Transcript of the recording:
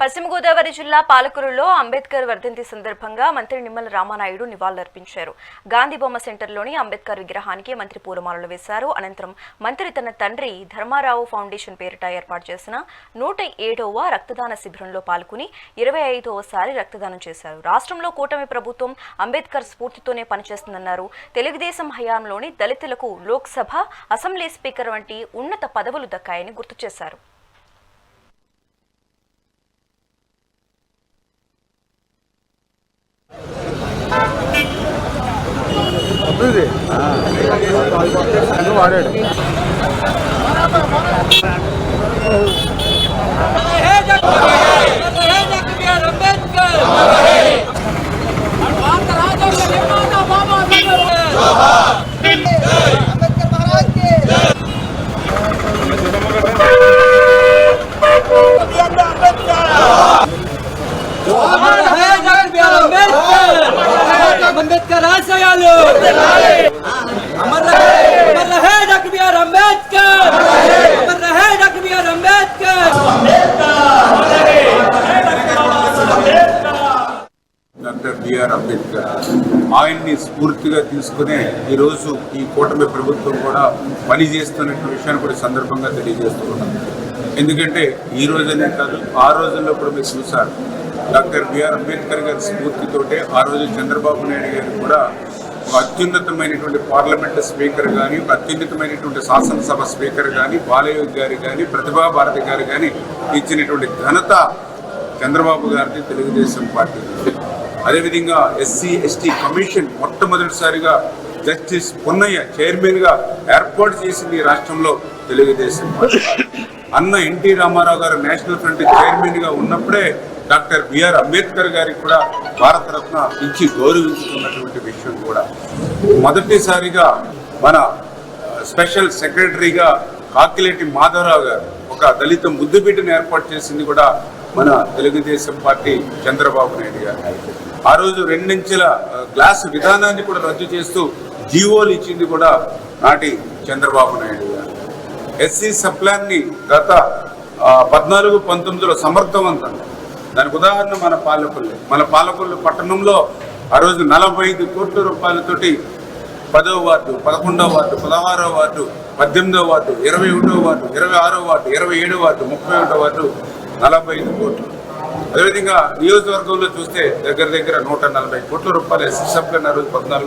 పశ్చిమ గోదావరి జిల్లా పాలకురులో అంబేద్కర్ వర్ధంతి సందర్భంగా మంత్రి నిమ్మల రామానాయుడు నివాళులర్పించారు. గాంధీ బొమ్మ సెంటర్లోని అంబేద్కర్ విగ్రహానికి మంత్రి పూలమాలలు వేశారు. అనంతరం మంత్రి తన తండ్రి ధర్మారావు ఫౌండేషన్ పేరిట ఏర్పాటు చేసిన నూట ఏడవ రక్తదాన శిబిరంలో పాల్గొని ఇరవై ఐదవసారి రక్తదానం చేశారు. రాష్ట్రంలో కూటమి ప్రభుత్వం అంబేద్కర్ స్ఫూర్తితోనే పనిచేస్తుందన్నారు. తెలుగుదేశం హయాంలోని దళితులకు లోక్సభ అసెంబ్లీ స్పీకర్ వంటి ఉన్నత పదవులు దక్కాయని గుర్తు చేశారు. ఇది అన్నీ వాడాడు Caralho! బిఆర్ అంబేద్కర్ ఆయన్ని స్ఫూర్తిగా తీసుకునే ఈరోజు ఈ కూటమి ప్రభుత్వం కూడా పనిచేస్తున్న విషయాన్ని కూడా సందర్భంగా తెలియజేస్తున్నాం. ఎందుకంటే ఈ రోజనే కాదు ఆ రోజుల్లో కూడా మీరు చూశారు డాక్టర్ బిఆర్ అంబేద్కర్ గారి స్ఫూర్తితోటే ఆ రోజు చంద్రబాబు నాయుడు గారు కూడా ఒక అత్యున్నతమైనటువంటి పార్లమెంట్ స్పీకర్ కానీ ఒక అత్యున్నతమైనటువంటి శాసనసభ స్పీకర్ కానీ బాలయ్య గారి కానీ ప్రతిభా భారతి గారు కానీ ఇచ్చినటువంటి ఘనత చంద్రబాబు గారిది తెలుగుదేశం పార్టీ అదేవిధంగా ఎస్సీ ఎస్టీ కమిషన్ మొట్టమొదటిసారిగా జస్టిస్ పొన్నయ్య చైర్మన్గా ఏర్పాటు చేసింది ఈ రాష్ట్రంలో తెలుగుదేశం పార్టీ. అన్న ఎన్టీ రామారావు గారు నేషనల్ ఫ్రంట్ చైర్మన్గా ఉన్నప్పుడే డాక్టర్ బిఆర్ అంబేద్కర్ గారికి కూడా భారతరత్న ఇచ్చి గౌరవించుకున్నటువంటి విషయం కూడా. మొదటిసారిగా మన స్పెషల్ సెక్రటరీగా కాకిలేటి మాధవరావు గారు ఒక దళిత ముద్దుబిడ్డను ఏర్పాటు చేసింది కూడా మన తెలుగుదేశం పార్టీ చంద్రబాబు నాయుడు గారు ఆ రోజు రెండించెల గ్లాస్ విధానాన్ని కూడా రద్దు చేస్తూ జీవోలు ఇచ్చింది కూడా నాటి చంద్రబాబు నాయుడు గారు. ఎస్సీ సప్లాన్ని గత పద్నాలుగు పంతొమ్మిదిలో సమర్థవంతంగా దానికి ఉదాహరణ మన పాలకొల్లు. మన పాలకొల్లు పట్టణంలో ఆ రోజు నలభై ఐదు కోట్ల రూపాయలతోటి పదవ వార్డు పదకొండవ వార్డు పదహారవ వార్డు పద్దెనిమిదవ వార్డు ఇరవై ఒకటో వార్డు ఇరవై ఆరో వార్డు ఇరవై ఏడో వార్డు ముప్పై ఒకటో వార్డు నలభై ఐదు కోట్లు. అదేవిధంగా నియోజకవర్గంలో చూస్తే దగ్గర దగ్గర నూట నలభై కోట్ల రూపాయలు ఎస్సీ సప్లై రోజు పద్నాలుగు